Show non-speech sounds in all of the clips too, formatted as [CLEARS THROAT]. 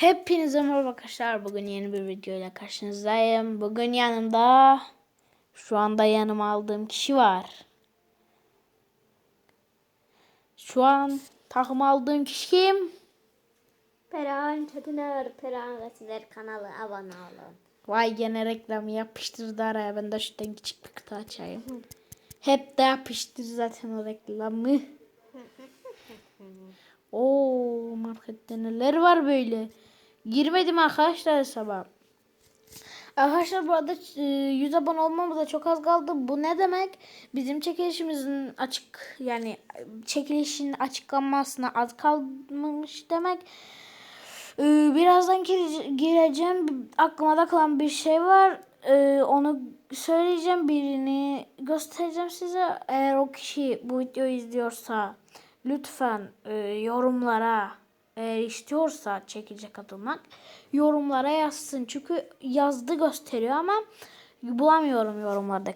Hepinize merhaba arkadaşlar. Bugün yeni bir videoyla karşınızdayım. Bugün yanımda şu anda yanıma aldığım kişi var. Şu an takım aldığım kişi kim? Perihan Çetiner, Perihan Resimler kanalı abone olun. Vay gene reklamı yapıştırdı araya. Ben de şuradan küçük bir kutu açayım. Hep de yapıştır zaten o reklamı. [LAUGHS] Oo markette neler var böyle. Girmedim arkadaşlar hesaba. Arkadaşlar bu arada e, 100 abone olmamıza çok az kaldı. Bu ne demek? Bizim çekilişimizin açık yani çekilişin açıklanmasına az kalmış demek. Ee, birazdan gire- gireceğim. Aklıma da kalan bir şey var. Ee, onu söyleyeceğim. Birini göstereceğim size. Eğer o kişi bu videoyu izliyorsa lütfen e, yorumlara eğer istiyorsa çekilecek katılmak yorumlara yazsın. Çünkü yazdı gösteriyor ama bulamıyorum yorumlarda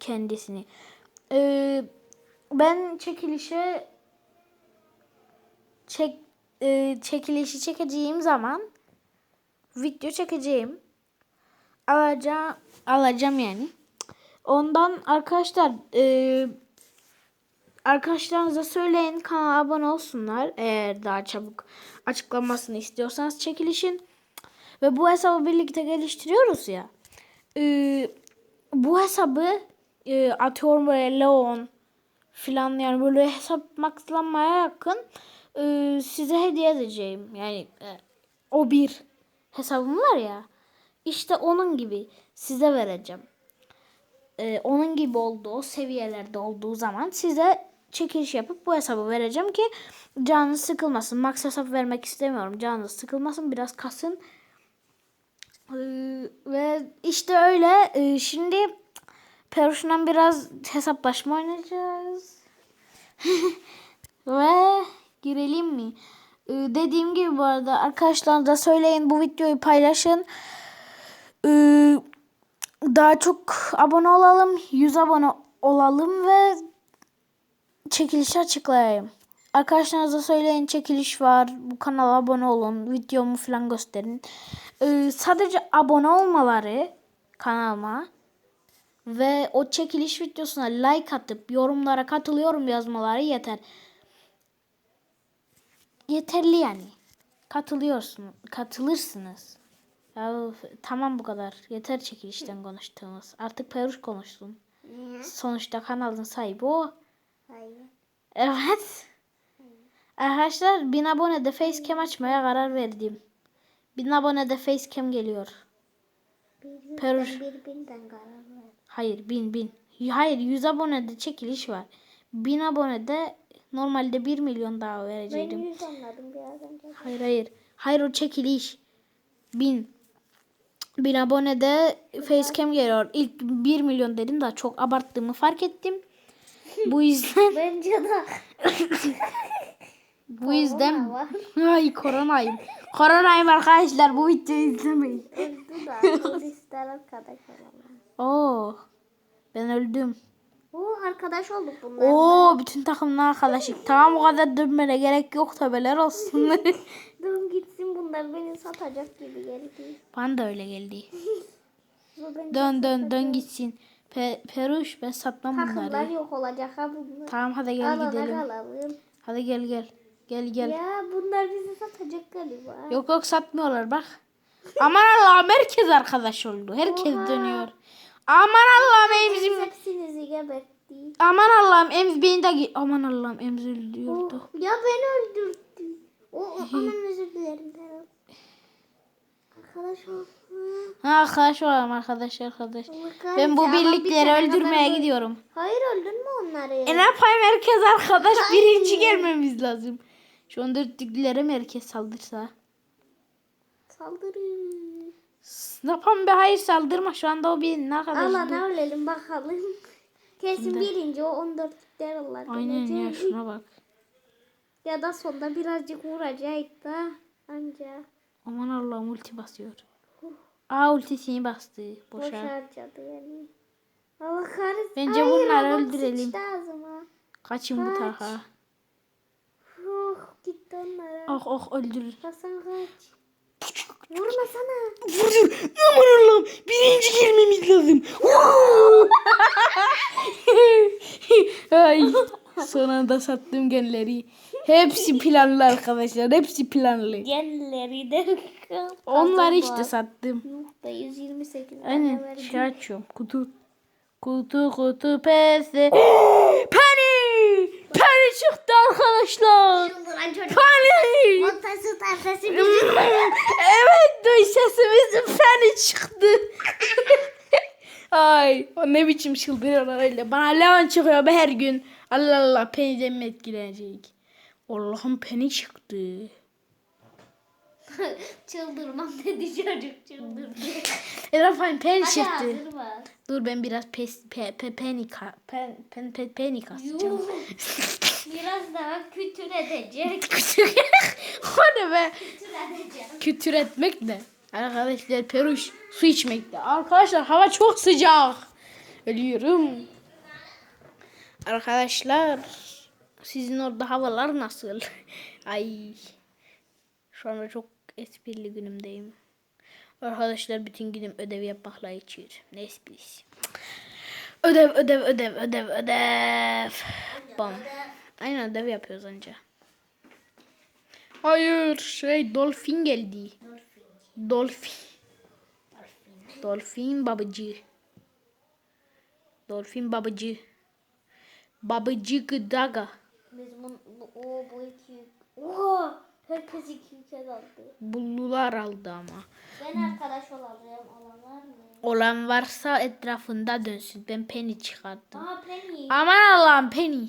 kendisini. Ee, ben çekilişe çek e, çekilişi çekeceğim zaman video çekeceğim. Alacağım alacağım yani. Ondan arkadaşlar e, arkadaşlarınıza söyleyin kanala abone olsunlar. Eğer daha çabuk açıklamasını istiyorsanız çekilişin. Ve bu hesabı birlikte geliştiriyoruz ya. E, bu hesabı e, atıyorum böyle Leon filan yani böyle hesap maxlanmaya yakın e, size hediye edeceğim. Yani e, o bir hesabım var ya işte onun gibi size vereceğim. E, onun gibi olduğu seviyelerde olduğu zaman size çekiliş yapıp bu hesabı vereceğim ki canınız sıkılmasın. Max hesap vermek istemiyorum. Canınız sıkılmasın. Biraz kasın. Ee, ve işte öyle. Ee, şimdi Peruş'dan biraz hesaplaşma oynayacağız. [LAUGHS] Ve girelim mi? Ee, dediğim gibi bu arada arkadaşlarınıza söyleyin bu videoyu paylaşın. Ee, daha çok abone olalım. 100 abone olalım ve çekilişi açıklayayım. Arkadaşlarınıza söyleyin çekiliş var. Bu kanala abone olun. Videomu falan gösterin. Ee, sadece abone olmaları kanalıma ve o çekiliş videosuna like atıp yorumlara katılıyorum yazmaları yeter. Yeterli yani. Katılıyorsun, katılırsınız. Ya, tamam bu kadar. Yeter çekilişten konuştuğumuz. Artık Peruş konuşsun. Sonuçta kanalın sahibi o. Evet. Arkadaşlar 1000 abonede facecam açmaya karar verdim. 1000 abonede facecam geliyor. Peruş. Hayır 1000 1000. Hayır 100 abonede çekiliş var. 1000 abonede normalde 1 milyon daha Ben verecektim. yüz anladım biraz önce. Hayır hayır. Hayır o çekiliş. 1000. 1000 abonede facecam geliyor. İlk 1 milyon dedim da çok abarttığımı fark ettim. Bu yüzden Bence de. bu yüzden Korona ay koronayım. Koronayım arkadaşlar bu videoyu izlemeyin. Öldü arkadaş olalım. Oo. Ben öldüm. Oo arkadaş olduk bunlar. Oo bütün takımın arkadaşlık. Tamam o kadar dönmene gerek yok tabeler olsun. [LAUGHS] Dur gitsin bunlar beni satacak gibi geldi. Bana da öyle geldi. [LAUGHS] Dön dön dön gitsin. Pe Peruş ben satmam Takımlar bunları. yok olacak ha bunlar. Tamam hadi gel Alana gidelim. kalalım. Hadi gel gel. Gel gel. Ya bunlar bizi satacak galiba. Yok yok satmıyorlar bak. Aman Allah'ım herkes arkadaş oldu. Herkes Oha. dönüyor. Aman Allah'ım emzim. Hepsinizi gebertti. Aman Allah'ım emz beni de Aman Allah'ım emziliyordu. Oh, ya beni öldürdü. O, o aman özür dilerim Ferhat. Arkadaş ol. Ha arkadaş olalım arkadaş arkadaş. Allah Ben bu kahretsin, ama bir birlikleri tane öldürmeye kadar- gidiyorum. Hayır öldün mü onları? E ne yapayım herkes arkadaş Hayır. birinci gelmemiz lazım. Şu mi herkes saldırsa? Saldırı. Ne yapalım be hayır saldırma şu anda o birinin arkadaşı. Alana ölelim bakalım. Kesin birinci o 14 derler. Aynen ya şuna bak. Ya da sonda birazcık vuracak da anca. Aman Allah'ım ulti basıyor. Aa ultisini bastı. Boş Boşa. harcadı yani. Allah kahretsin. Bence Hayır, bunları öldürelim. Kaçın bu Kaç. tarafa. Huh, Gitti onlara. Oh oh öldürür. Hasan kaç. [LAUGHS] Vurma sana. Vurdur. Aman Allah'ım. Birinci girmemiz lazım. [LAUGHS] [LAUGHS] Ay. Son anda sattım genleri. Hepsi planlı arkadaşlar. Hepsi planlı. Genleri de Onlar işte sattım. Be 128. Aynen şey açıyorum. Kutu. Kutu kutu pesi. [GASPS] Penny! Penny çıktı arkadaşlar. Penny! Montası [LAUGHS] evet duy sesimizin Penny çıktı. [LAUGHS] Ay o ne biçim çıldırıyorlar öyle. Bana Leon çıkıyor be her gün. Allah Allah Penny'den mi etkilenecek? Allah'ım Penny çıktı. [LAUGHS] Çıldırmam dedi çocuk çıldırdı. [LAUGHS] Efendim Penny Hadi çıktı. hazır. Dur ben biraz pes, pe, pe, Penny ka, pen, pen, pen, Penny kasacağım. Yuh. Biraz daha kütür edecek. [LAUGHS] o ne be? Kütür. Kütür etmek ne? Arkadaşlar peruş su içmekte. Arkadaşlar hava çok sıcak. Ölüyorum. Arkadaşlar sizin orada havalar nasıl? [LAUGHS] Ay. Şu anda çok esprili günümdeyim. Arkadaşlar bütün günüm ödev yapmakla geçiyor. Ne esprisi? Ödev, ödev, ödev, ödev, ödev. Bam. Aynen ödev yapıyoruz anca. Hayır şey dolfin geldi. Dolfin. Dolfin babacı. Dolfin babacı. Babacı gıdaga. Biz bu, bu, o, bu iki. Oha! Herkes iki yüke daldı. Bullular aldı ama. Ben arkadaş olacağım. Olan var mı? Olan varsa etrafında dönsün. Ben Penny çıkarttım. Aa Penny. Aman Allah'ım Penny.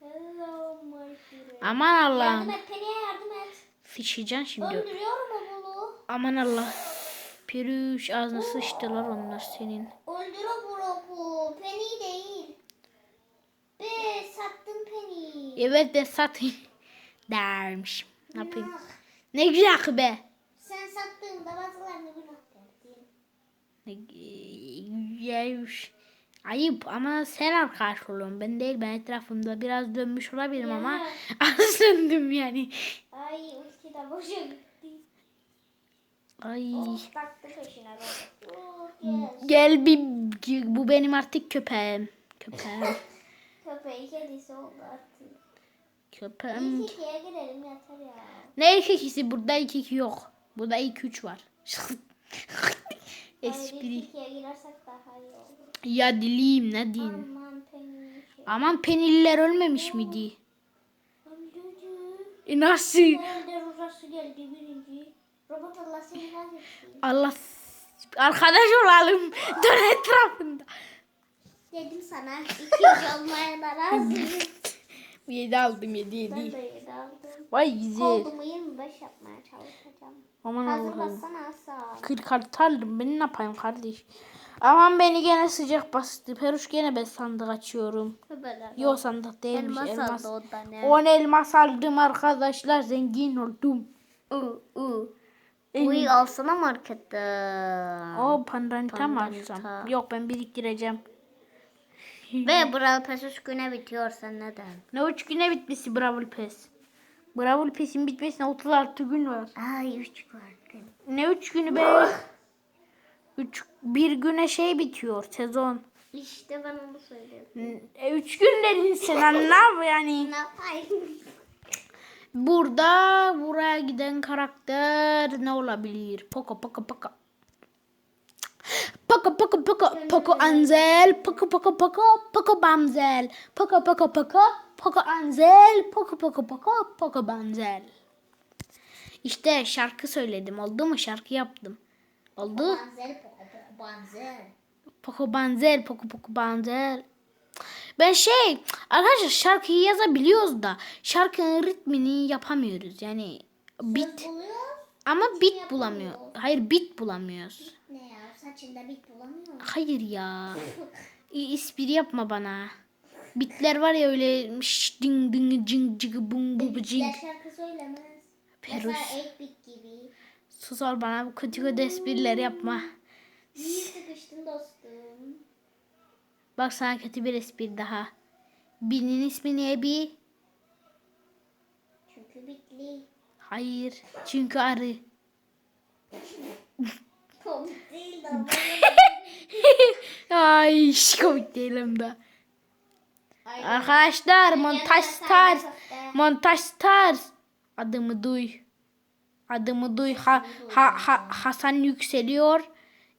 Hello my friend. Aman Yardım Allah'ım. et Penny'e yardım et. Fişeceksin şimdi. Öldürüyorum o bulu. Aman Allah. Piruş ağzına sıçtılar onlar senin. Öldür o bulu. Penny değil. Be sattım Evet ben satayım. [LAUGHS] Dermiş. Ne yapayım? Günah. Ne güzel be. Sen sattığında bazılarını günah güzelmiş. Ayıp ama sen arkadaş olun. Ben değil ben etrafımda biraz dönmüş olabilirim ama Ya. [LAUGHS] az döndüm yani. Ay ulti de boşa gitti. Ay. Oh bak. Oh. Gel bir bu benim artık köpeğim. Köpeğim. [LAUGHS] Köpeği kedisi oldu artık. Köpeğim. İlk ikiye girelim yeter ya. Ne iki ikisi burada iki iki yok. Burada iki üç var. Espri. ilk. Ya dileyim ne diyeyim. Aman. Şey. Aman peniller ölmemiş miydi? Öldürdü. E nasıl? Allah. Allah arkadaş olalım. Dön etrafında. Dedim sana ikinci olmaya da razıyım. [LAUGHS] Yedi aldım yedi ben yedi. de yedi aldım. Vay güzel. Koldumu 25 yapmaya çalışacağım. Aman Hazır Allah'ım. bassana Hasan. 40 kart aldım. Ben ne yapayım kardeş? Aman beni gene sıcak bastı. Peruş gene ben sandık açıyorum. Böyle. Yo sandık değilmiş. Elmas Elmas. aldı o da ne? 10 elmas aldım arkadaşlar. Zengin oldum. U u. Uy alsana marketten. O pandanita mı alsam? Yok ben biriktireceğim. Ve Brawl Pass 3 güne bitiyorsa neden? Ne üç güne bitmesi Brawl Pass. Brawl Pass'in bitmesine 36 gün var. Ay 3 vardı. Ne üç günü be? Üç, bir güne şey bitiyor sezon. İşte ben onu söyledim. E, üç gün dedin sen anlam yani. Ne yapayım? Burada buraya giden karakter ne olabilir? Poco Poco Poco. Poco Poco Poco Poco Anzel. Poco Poco Poco Poco Bamzel. Poco Poco Poco Poco Anzel. Poco Poco Poco Poco Bamzel. İşte şarkı söyledim. Oldu mu? Şarkı yaptım. Oldu. Banzel poko poko banzel. Poco Banzel Poco Poco Banzel ben şey arkadaşlar şarkıyı yazabiliyoruz da şarkının ritmini yapamıyoruz. Yani bit ama bit bulamıyor. Hayır bit bulamıyoruz. Ne ya saçında bit bulamıyor. Hayır ya. [LAUGHS] İ- espri yapma bana. Bitler var ya öyle şş, ding ding cing cing bum bu cing. Ya şarkı söylemez. Perus. Mesela 8 bit gibi. Sus ol bana bu kötü kötü espriler yapma. İyi sıkıştın dostum. Bak sana kötü bir espri daha. Birinin ismi ne bir? Hobbitli. Hayır. Çünkü arı. [LAUGHS] Hobbit değil de [LAUGHS] Ay hiç komik değilim de. Arkadaşlar montaj stars. Montaj stars. Adımı duy. Adımı duy. Ha, ha, ha, Hasan yükseliyor.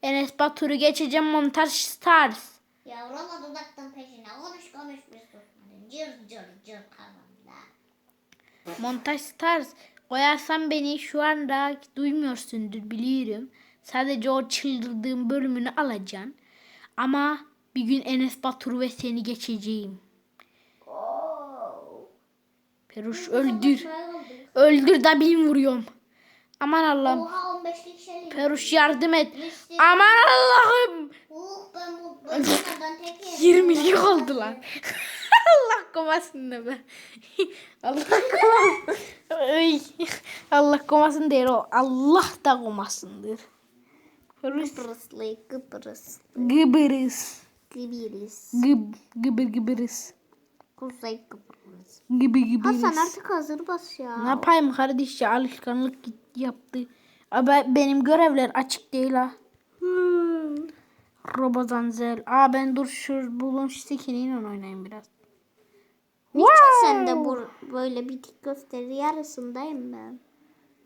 Enes Batur'u geçeceğim montaj stars. Yavrama dudaktan peşine konuş konuş bir susmadın. Cır cır cır kafamda. Montaj stars. Koyarsan beni şu anda duymuyorsundur biliyorum. Sadece o çıldırdığım bölümünü alacaksın. Ama bir gün Enes Batur ve seni geçeceğim. Oo. Peruş öldür. Öldür da bin vuruyorum. Aman Allah'ım. Oha 15'lik şey. Peruş yardım et. Aman Allah'ım. Uh ben bu [LAUGHS] [LAUGHS] bölümlerden tek yedim. 20'lik oldu lan. Allah komasın be. [LAUGHS] Allah komasın. Allah komasın değil o. Allah da komasındır. Peruş Kıbrıslı Kıbrıs. gıbırız. Kıbrıs. Gıb, gıbır gıbırız. Kuzey Kıbrıs. Gıbır gıbırız. Hasan artık hazır bas ya. Ne yapayım kardeş ya alışkanlık yaptı. Ama benim görevler açık değil ha. Hmm. Robozanzel. Aa ben dur şu bulun stikiniyle oynayayım biraz. Niçin sen de bu böyle bitik gösteri yarısındayım ben.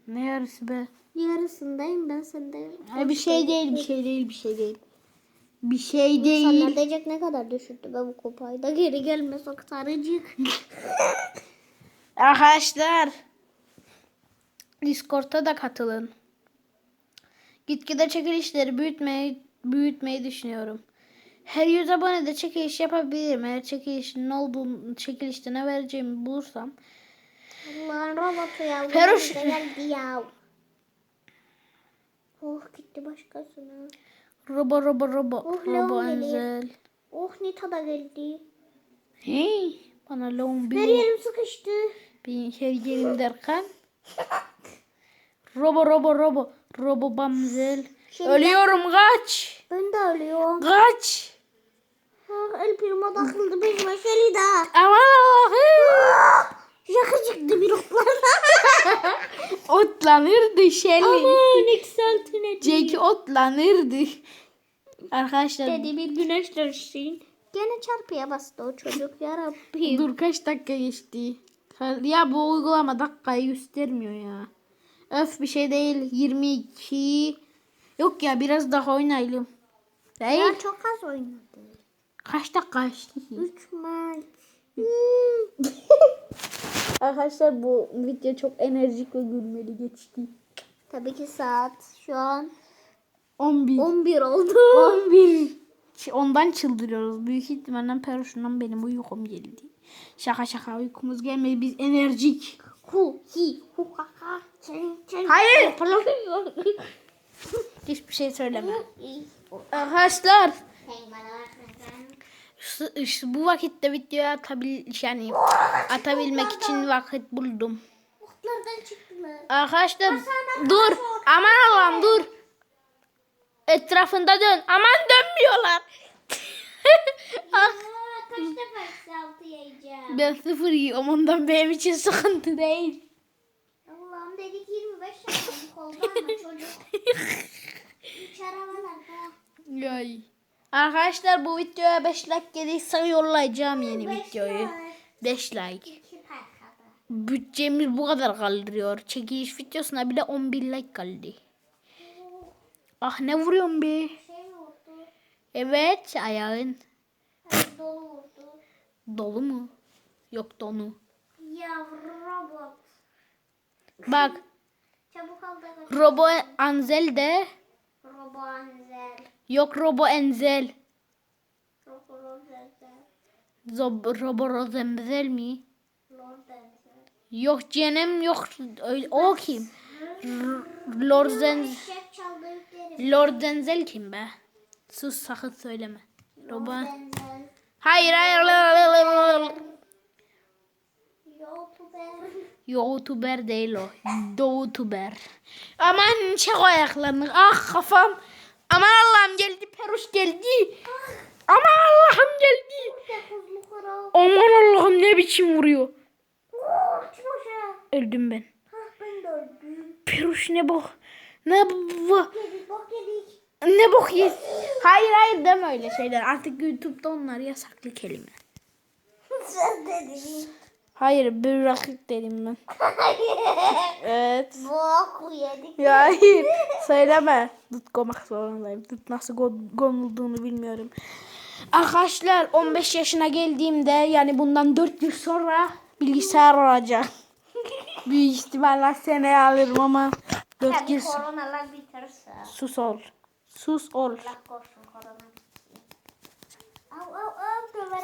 Ne yarısı be? Yarısındayım ben sende. Ay bir şey değil, bir şey değil, bir şey değil. Bir şey değil. diyecek ne kadar düşürdü be bu kupayı da geri gelme sarıcık. [LAUGHS] Arkadaşlar. Discord'a da katılın. Gitgide çekilişleri büyütmeyi büyütmeyi düşünüyorum. Her 100 abonede çekiliş yapabilirim. Eğer çekilişin ne olduğunu, çekilişte ne vereceğimi bulursam. Allah'ın robotu ya. Oh gitti başkasına. Robo robo robo. Oh, robo. Enzel. Oh Nita da geldi. Hey, bana Her bir, yerim sıkıştı. bir her yerim derken. Robo robo robo. Robo bamzel. Şimdi- Ölüyorum kaç. Ben de ölüyorum. Kaç. Ah, El Primo takıldı peşime Şeli daha. Aman Allah'ım. Şaka çıktı bir oklarla. [LAUGHS] Otlanırdı Shelly. Aman yükseltin Jackie otlanırdı. Arkadaşlar Dedi bir güneş dönsün. Gene çarpıya bastı o çocuk yarabbim. dur kaç dakika geçti. Ya bu uygulama dakikayı göstermiyor ya. Öf bir şey değil. 22. Yok ya biraz daha oynayalım. Değil. Ya çok az oynadı. Kaç dakika geçti? 3 maç. Arkadaşlar bu video çok enerjik ve gülmeli geçti. Tabii ki saat şu an 11. 11 oldu. 11. Ç- Ondan çıldırıyoruz. Büyük ihtimalle peruşundan benim uykum geldi. Şaka şaka uykumuz gelmedi. Biz enerjik. Hu hi hu ha ha. Hayır. [LAUGHS] Hiçbir şey söyleme. Arkadaşlar şu- bu vakitte video atabil yani atabilmek için vakit buldum. Arkadaşlar dur. Aman Allah'ım dur. Etrafında dön. Aman dönmüyorlar. Yiyeceğim. ben sıfır yiyorum ondan benim için sıkıntı değil. Allah'ım dedik 25 dakika oldu ama çocuk. Üç arabalar da. Yay. Arkadaşlar bu videoya 5 like gelirse yollayacağım yeni Beş videoyu. like. 5 like. Bütçemiz bu kadar kaldırıyor. Çekiliş videosuna bile 11 like kaldı. Ah ne vuruyorsun be? Şey. Evet ayağın Hayır, dolu mu? Yok donu. Yavru robot. Bak Çabuk al da kaç. Robo Anzel de Robo Anzel. Yok Robo Enzel. Robo Rozenzel. Zob, Robo Rozenzel mi? Lord Enzel. Yok canım yok. Öyle- O kim? R- Lorzen Eşek çaldı yükleriz. Lordenzel kim be? Sus sakın söyleme. Robo. Enzel. Hayır hayır. YouTuber. YouTuber değil o. Doğutuber. Aman çek o ayaklarını. Ah kafam. Aman Allah'ım geldi. Peruş geldi. Aman Allah'ım geldi. Aman Allah'ım ne biçim vuruyor. Öldüm ben. Peruş ne bok. Ne bok. Ne bok yes. Hayır hayır deme öyle şeyler. Artık YouTube'da onlar yasaklı kelime. Sen dedin. Hayır bırakık dedim ben. Evet. Bok yedik. Ya hayır. Söyleme. Tut koymak zorundayım. Tut nasıl konulduğunu bilmiyorum. Arkadaşlar 15 yaşına geldiğimde yani bundan 4 yıl sonra bilgisayar olacak. [LAUGHS] Büyük ihtimalle seneye alırım ama 4 Tabii yıl koronalar biterse. sus ol. Sus ol. Allah korusun korona.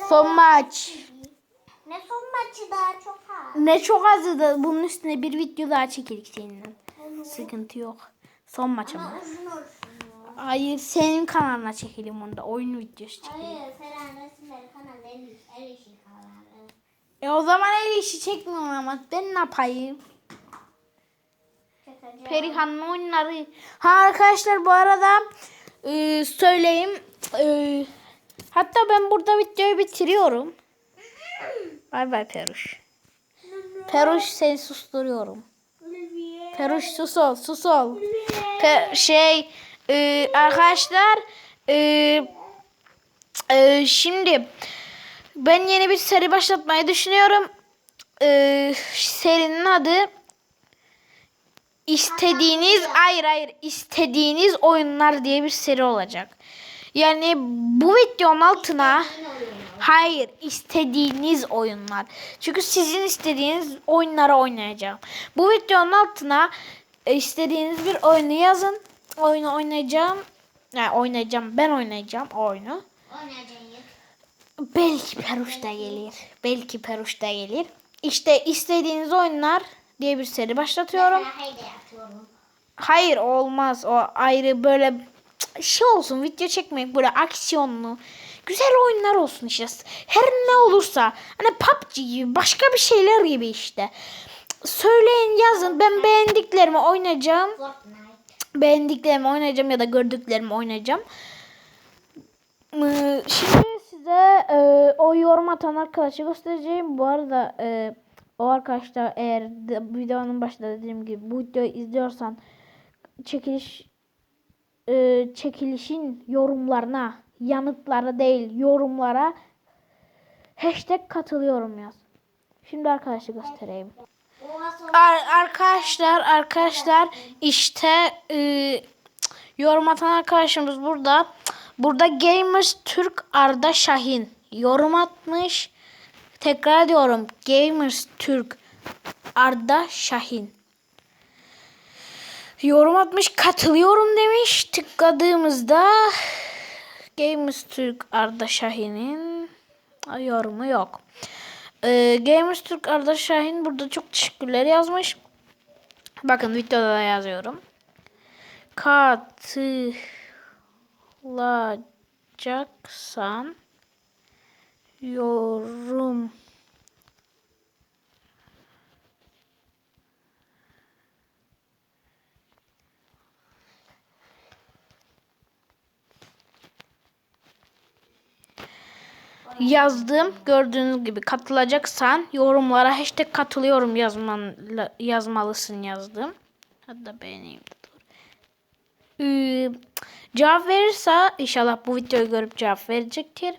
Son maç. Ne son maçı daha çok ha. Ne çok azdı da bunun üstüne bir video daha çekilik seninle. Sıkıntı yok. Son maç ama. Ama uzun olsun. Hayır senin kanalına çekelim onu da. Oyun videosu çekelim. Hayır Ferhan resimleri kanalı en iyi, en iyi kanalı. E o zaman el işi çekmiyorum ama ben ne yapayım? Çekeceğim. Perihan'ın oyunları. Ha arkadaşlar bu arada e, söyleyeyim. E, hatta ben burada videoyu bitiriyorum. [CLEARS THROAT] Bay bay Peruş. Peruş seni susturuyorum. Peruş sus ol sus ol. Pe- şey e, arkadaşlar e, e, şimdi ben yeni bir seri başlatmayı düşünüyorum. E, serinin adı istediğiniz hayır hayır istediğiniz oyunlar diye bir seri olacak. Yani bu videonun altına hayır istediğiniz oyunlar. Çünkü sizin istediğiniz oyunları oynayacağım. Bu videonun altına e, istediğiniz bir oyunu yazın. Oyunu oynayacağım. Yani oynayacağım. Ben oynayacağım o oyunu. Oynayacağız. Belki Peruş da gelir. Belki Peruş da gelir. İşte istediğiniz oyunlar diye bir seri başlatıyorum. Hayır olmaz. O ayrı böyle şey olsun video çekmek böyle aksiyonlu. Güzel oyunlar olsun işte. Her ne olursa hani PUBG gibi başka bir şeyler gibi işte. Söyleyin yazın ben beğendiklerimi oynayacağım. Beğendiklerimi oynayacağım ya da gördüklerimi oynayacağım. Ee, Şimdi size e, o yorum atan arkadaşı göstereceğim. Bu arada e, o arkadaşlar eğer de, videonun başında dediğim gibi bu videoyu izliyorsan çekiliş e, çekilişin yorumlarına yanıtlara değil yorumlara hashtag katılıyorum yaz. Şimdi arkadaşı göstereyim. Ar- arkadaşlar arkadaşlar işte e, yorum atan arkadaşımız burada. Burada Gamers Türk Arda Şahin yorum atmış. Tekrar diyorum Gamers Türk Arda Şahin. Yorum atmış katılıyorum demiş. Tıkladığımızda Gamers Türk Arda Şahin'in yorumu yok. Ee, Gamers Türk Arda Şahin burada çok teşekkürler yazmış. Bakın videoda da yazıyorum. Katılacaksan yorum yazdım. Gördüğünüz gibi katılacaksan yorumlara hashtag katılıyorum yazman, yazmalısın yazdım. Hatta beğeneyim. Ee, cevap verirse inşallah bu videoyu görüp cevap verecektir.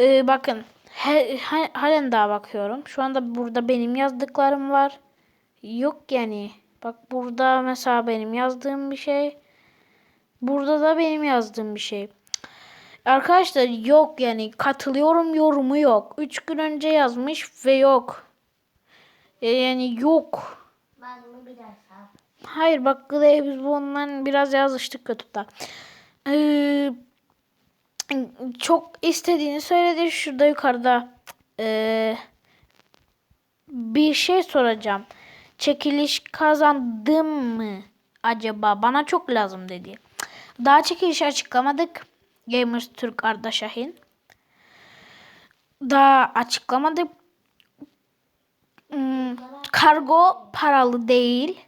Ee, bakın he, he- halen daha bakıyorum. Şu anda burada benim yazdıklarım var. Yok yani. Bak burada mesela benim yazdığım bir şey. Burada da benim yazdığım bir şey. Arkadaşlar yok yani katılıyorum yorumu yok. 3 gün önce yazmış ve yok. E, Yani yok. Ben bunu bir daha Hayır bak Gıda'ya biz bundan biraz yazıştık YouTube'da. Ee, çok istediğini söyledi. Şurada yukarıda ee, bir şey soracağım. Çekiliş kazandım mı acaba? Bana çok lazım dedi. Daha çekiliş açıklamadık. Gamers Türk Arda Şahin. Daha açıklamadık. Hmm, kargo paralı değil.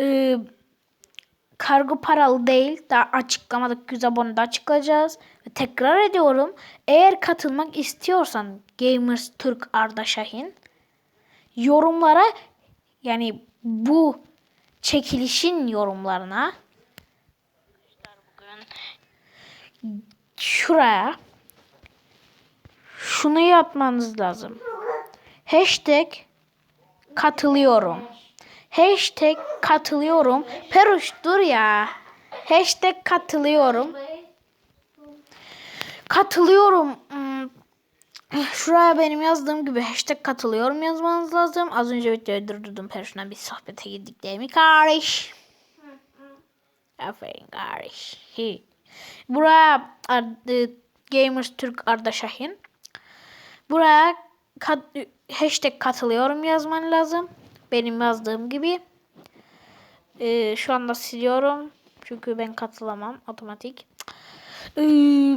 Ee, kargo paralı değil. Daha açıklamadık. 100 abone de açıklayacağız. Tekrar ediyorum. Eğer katılmak istiyorsan Gamers Türk Arda Şahin yorumlara yani bu çekilişin yorumlarına şuraya şunu yapmanız lazım. Hashtag katılıyorum. Hashtag katılıyorum. Peruş dur ya. Hashtag katılıyorum. Katılıyorum. Hmm. Şuraya benim yazdığım gibi hashtag katılıyorum yazmanız lazım. Az önce videoyu durdurdum. Peruş'la bir sohbete girdik değil mi kardeş? Aferin kardeş. Hi. Buraya ad- Gamers Türk Arda Şahin. Buraya kat- hashtag katılıyorum yazman lazım. Benim yazdığım gibi. Ee, şu anda siliyorum. Çünkü ben katılamam otomatik. Ee,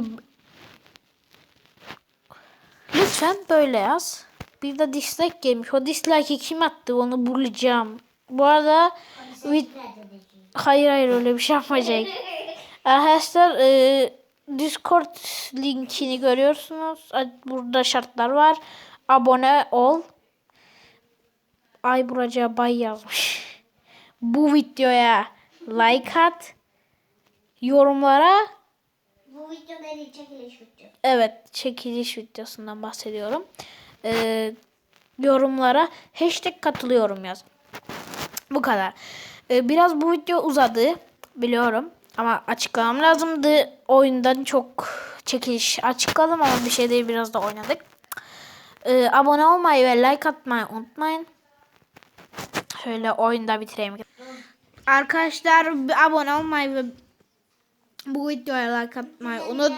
lütfen böyle yaz. Bir de dislike gelmiş. O dislike'i kim attı onu bulacağım. Bu arada hayır hayır öyle bir şey yapmayacak. [LAUGHS] Arkadaşlar e, Discord linkini görüyorsunuz. Burada şartlar var. Abone ol. Ay Buraca Bay yazmış. Bu videoya like at. Yorumlara Bu video benim çekiliş videosu. evet çekiliş videosundan bahsediyorum. Ee, yorumlara hashtag katılıyorum yaz. Bu kadar. Ee, biraz bu video uzadı biliyorum. Ama açıklamam lazımdı. Oyundan çok çekiliş açıkladım ama bir şey değil biraz da oynadık. Ee, abone olmayı ve like atmayı unutmayın. Şöyle oyunda bitireyim. Arkadaşlar abone olmayı ve bu videoya like atmayı unut.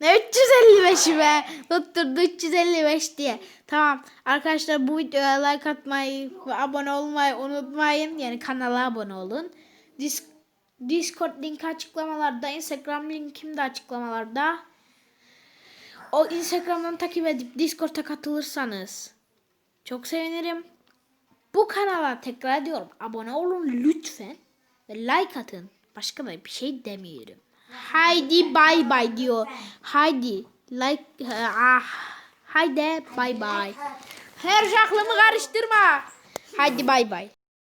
Ne 355 be? Tutturdu 355 diye. Tamam. Arkadaşlar bu videoya like atmayı ve abone olmayı unutmayın. Yani kanala abone olun. Dis Discord linki açıklamalarda. Instagram linkim de açıklamalarda. O Instagram'dan takip edip Discord'a katılırsanız çok sevinirim. Bu kanala tekrar ediyorum. Abone olun lütfen. Ve like atın. Başka da bir şey demiyorum. Haydi bay bay diyor. Haydi like ah. Haydi bay bay. Her şey aklımı karıştırma. Haydi bay bay.